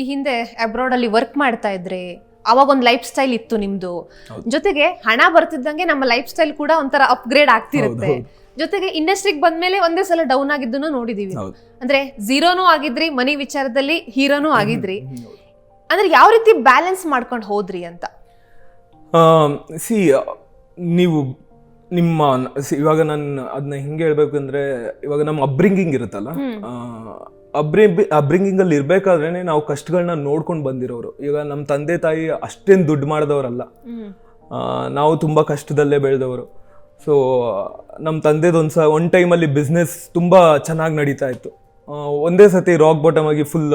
ಈ ಹಿಂದೆ ಅಬ್ರಾಡ್ ಅಲ್ಲಿ ವರ್ಕ್ ಮಾಡ್ತಾ ಇದ್ರಿ ಅವಾಗ ಒಂದು ಲೈಫ್ ಸ್ಟೈಲ್ ಇತ್ತು ನಿಮ್ದು. ಜೊತೆಗೆ ಹಣ ಬರ್ತಿದ್ದಂಗೆ ನಮ್ಮ ಲೈಫ್ ಸ್ಟೈಲ್ ಕೂಡ ಒಂಥರ ಅಪ್ಗ್ರೇಡ್ ಆಗ್ತಿರುತ್ತೆ. ಜೊತೆಗೆ ಇಂಡಸ್ಟ್ರಿಗೆ ಬಂದ್ಮೇಲೆ ಒಂದೇ ಸಲ ಡೌನ್ ಆಗಿದ್ದನ್ನು ನೋಡಿದೀವಿ. ಅಂದ್ರೆ ಝೀರೋನೂ ಆಗಿದ್ರಿ ಮನಿ ವಿಚಾರದಲ್ಲಿ ಹೀರೋನೂ ಆಗಿದ್ರಿ. ಅಂದ್ರೆ ಯಾವ ರೀತಿ ಬ್ಯಾಲೆನ್ಸ್ ಮಾಡ್ಕೊಂಡು ಹೋದ್ರಿ ಅಂತ? ಸಿ ನೀವು ನಿಮ್ಮ ಇವಾಗ ನಾನು ಅದನ್ನ ಹೆಂಗೆ ಹೇಳ್ಬೇಕಂದ್ರೆ ಇವಾಗ ನಮ್ಮ ಅಬ್ರಿಂಗಿಂಗ್ ಇರುತ್ತಲ್ಲ ಅಬ್ರಿ ಅಬ್ರಿಂಗಿಂಗ್ ಅಲ್ಲಿ ಇರ್ಬೇಕಾದ್ರೆ ನಾವು ಕಷ್ಟಗಳನ್ನ ನೋಡ್ಕೊಂಡು ಬಂದಿರೋರು. ಈಗ ನಮ್ಮ ತಂದೆ ತಾಯಿ ಅಷ್ಟೇನು ದುಡ್ಡು ಮಾಡಿದವರಲ್ಲ ನಾವು ತುಂಬ ಕಷ್ಟದಲ್ಲೇ ಬೆಳೆದವರು. ಸೊ ನಮ್ಮ ತಂದೆದೊಂದು ಸ ಒನ್ ಟೈಮಲ್ಲಿ ಬಿಸ್ನೆಸ್ ತುಂಬ ಚೆನ್ನಾಗಿ ನಡೀತಾ ಇತ್ತು. ಒಂದೇ ಸತಿ ರಾಕ್ ಬಾಟಮ್ ಆಗಿ ಫುಲ್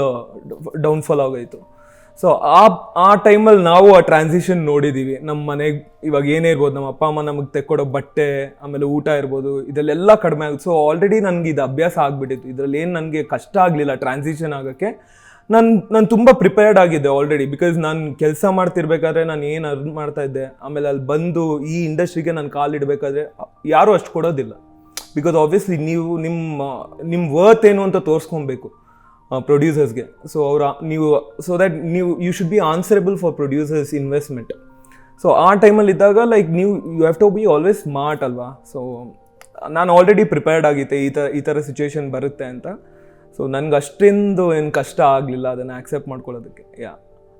ಡೌನ್ಫಾಲ್ ಆಗೋಯ್ತು. ಸೊ ಆ ಆ ಟೈಮಲ್ಲಿ ನಾವು ಆ ಟ್ರಾನ್ಸಿಷನ್ ನೋಡಿದ್ದೀವಿ ನಮ್ಮ ಮನೆಗೆ ಇವಾಗ ಏನೇ ಇರ್ಬೋದು, ನಮ್ಮ ಅಪ್ಪ, ಅಮ್ಮ ನಮಗೆ ತೆಕ್ಕೊಡೋ ಬಟ್ಟೆ, ಆಮೇಲೆ ಊಟ ಇರ್ಬೋದು ಇದೆಲ್ಲ ಕಡಿಮೆ ಆಗುತ್ತೆ ಸೊ ಆಲ್ರೆಡಿ ನನಗೆ ಇದು ಅಭ್ಯಾಸ ಆಗಿಬಿಟ್ಟಿತ್ತು. ಇದರಲ್ಲಿ ಏನು ನನಗೆ ಕಷ್ಟ ಆಗಲಿಲ್ಲ ಟ್ರಾನ್ಸಿಷನ್ ಆಗೋಕ್ಕೆ. ನಾನು ನಾನು ತುಂಬ ಪ್ರಿಪೇರ್ಡ್ ಆಗಿದ್ದೆ ಆಲ್ರೆಡಿ ಬಿಕಾಸ್ ನಾನು ಕೆಲಸ ಮಾಡ್ತಿರ್ಬೇಕಾದ್ರೆ ನಾನು ಏನು ಅರ್ನ್ ಮಾಡ್ತಾ ಇದ್ದೆ, ಆಮೇಲೆ ಅಲ್ಲಿ ಬಂದು ಈ ಇಂಡಸ್ಟ್ರಿಗೆ ನಾನು ಕಾಲಿಡಬೇಕಾದ್ರೆ ಯಾರೂ ಅಷ್ಟು ಕೊಡೋದಿಲ್ಲ. ಬಿಕಾಸ್ ಆಬ್ವಿಯಸ್ಲಿ ನೀವು ನಿಮ್ಮ ನಿಮ್ಮ ವರ್ತ್ ಏನು ಅಂತ ತೋರಿಸ್ಕೊಬೇಕು. ಪ್ರೊಡ್ಯೂಸರ್ಸ್ಗೆ ಸೊ ಅವ್ರ, ನೀವು ಸೊ ದ್ಯಾಟ್ ನೀವು you should be answerable for producers investment so ಆ ಟೈಮಲ್ಲಿ ಇದ್ದಾಗ ಲೈಕ್ ನೀವು you have to be always smart ಅಲ್ವಾ? ಸೊ ನಾನು ಆಲ್ರೆಡಿ ಪ್ರಿಪೇರ್ಡ್ ಆಗಿದ್ದೆ ಈ ಥರ ಈ ಥರ ಸಿಚುವೇಶನ್ ಬರುತ್ತೆ ಅಂತ. ಸೊ ನನಗೆ ಅಷ್ಟೊಂದು ಏನು ಕಷ್ಟ ಆಗಲಿಲ್ಲ ಅದನ್ನು ಆಕ್ಸೆಪ್ಟ್ ಮಾಡ್ಕೊಳ್ಳೋದಕ್ಕೆ. ಯಾ